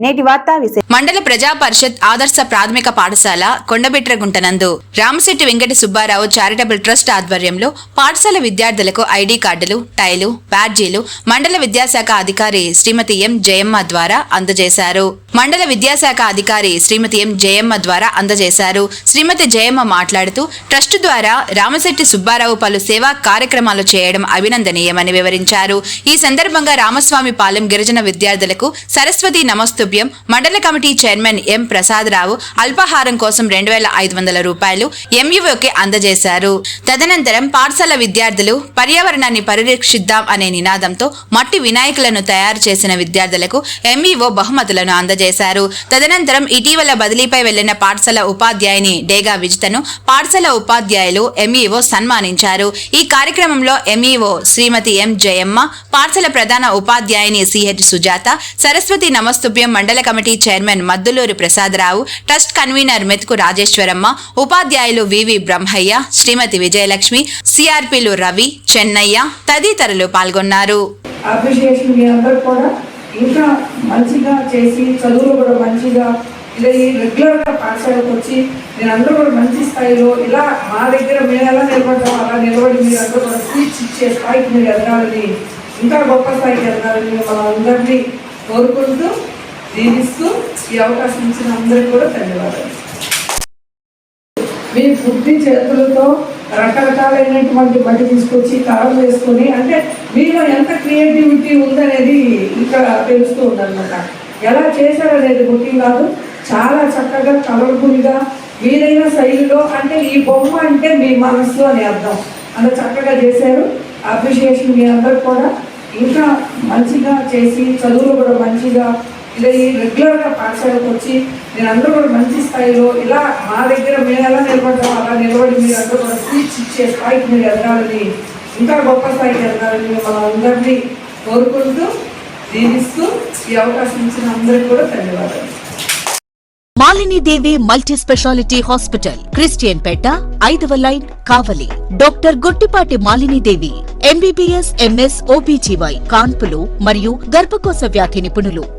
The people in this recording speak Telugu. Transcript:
నేటి వార్తా విశేష మండల ప్రజా పరిషత్ ఆదర్శ ప్రాథమిక పాఠశాల కొండబిట్రగుంటనందు రామశెట్టి వెంకట సుబ్బారావు చారిటబుల్ ట్రస్ట్ ఆధ్వర్యంలో పాఠశాల విద్యార్థులకు ఐడి కార్డులు టైలు బ్యాడ్జీలు మండల విద్యాశాఖ అధికారి శ్రీమతి ఎం జయమ్మ ద్వారా అందజేశారు. మండల విద్యాశాఖ అధికారి శ్రీమతి ఎం జయమ్మ ద్వారా అందజేశారు. శ్రీమతి జయమ్మ మాట్లాడుతూ ట్రస్ట్ ద్వారా రామశెట్టి సుబ్బారావు పలు సేవా కార్యక్రమాలు చేయడం అభినందనీయమని వివరించారు. ఈ సందర్భంగా రామస్వామి పాలెం గిరిజన విద్యార్థులకు సరస్వతి నమస్తు నమస్తుభ్యం మండల కమిటీ చైర్మన్ ఎం. ప్రసాదరావు అల్పాహారం కోసం రెండు వేల ఐదు వందల రూపాయలు ఎంఈఓకి అందజేశారు. తదనంతరం పాఠశాల విద్యార్థులు పర్యావరణాన్ని పరిరక్షిద్దాం అనే నినాదంతో మట్టి వినాయకులను తయారు చేసిన విద్యార్థులకు ఎంఈఓ బహుమతులను అందజేశారు. తదనంతరం ఇటీవల బదిలీపై వెళ్ళిన పాఠశాల ఉపాధ్యాయుని డేగా విజితను పాఠశాల ఉపాధ్యాయులు ఎంఈఓ సన్మానించారు. ఈ కార్యక్రమంలో ఎంఈఓ శ్రీమతి ఎం. జయమ్మ పాఠశాల ప్రధాన ఉపాధ్యాయుని సిహెచ్ సుజాత సరస్వతి నమస్తుభ్యం మండల committee chairman Maddulur Prasadarao trust convener Methuku Rajeswaramma ఉపాధ్యాయులు వివి బ్రహ్మయ్య శ్రీమతి విజయలక్ష్మి సిఆర్పిలు రవి చెన్నయ్య తదితరులు పాల్గొన్నారు. ఇంకా మంచిగా చేసి చదువులు కూడా మంచిగా ఇలా ఈ రెగ్యులర్గా పాఠశాలకు వచ్చి మీరు అందరూ కూడా మంచి స్థాయిలో ఇలా మా దగ్గర మేము ఎలా నిలబడ్డాం అలా నిలబడి మీరు అందరూ కూడా స్పీచ్ ఇచ్చే స్థాయికి మీరు ఎదగాలని ఇంకా గొప్ప స్థాయికి ఎదగాలని మనం అందరినీ కోరుకుంటూ దీవిస్తూ ఈ అవకాశం ఇచ్చిన అందరికీ కూడా ధన్యవాదాలు. మీ బుద్ధి చేతులతో రకరకాలైనటువంటి బట్టి తీసుకొచ్చి కారం వేసుకొని అంటే మీలో ఎంత క్రియేటివిటీ ఉందనేది ఇక్కడ తెలుస్తూ ఉందన్నమాట. ఎలా చేశారనేది ముఖ్యం కాదు. చాలా చక్కగా కలర్ఫుల్గా మీరైన శైలిలో అంటే ఈ బొమ్మ అంటే మీ మనస్సు అని అర్థం. అంత చక్కగా చేశారు. అప్రిషియేషన్ మీ అందరు కూడా. ఇంకా మంచిగా చేసి చదువులు కూడా మంచిగా ఇలా ఈ రెగ్యులర్గా పాఠశాలకు వచ్చి నేను అందరూ కూడా మంచి స్థాయిలో ఇలా మా దగ్గర మేము ఎలా నిలబడ్డాం అలా నిలబడి మీరు అందరూ కూడా స్పీచ్ ఇచ్చే స్థాయికి మీరు ఎదగాలని ఇంకా గొప్ప స్థాయికి ఎదగాలని మనం అందరినీ కోరుకుంటూ దీవిస్తూ ఈ అవకాశం ఇచ్చిన అందరికీ కూడా ధన్యవాదాలు. Malini Devi multi speciality hospital Christian peta ఐదవ line Kavali. Doctor Guttipati Malini Devi MBBS MS OBGY కాన్పులు మరియు గర్భకోశ వ్యాధి నిపుణులు.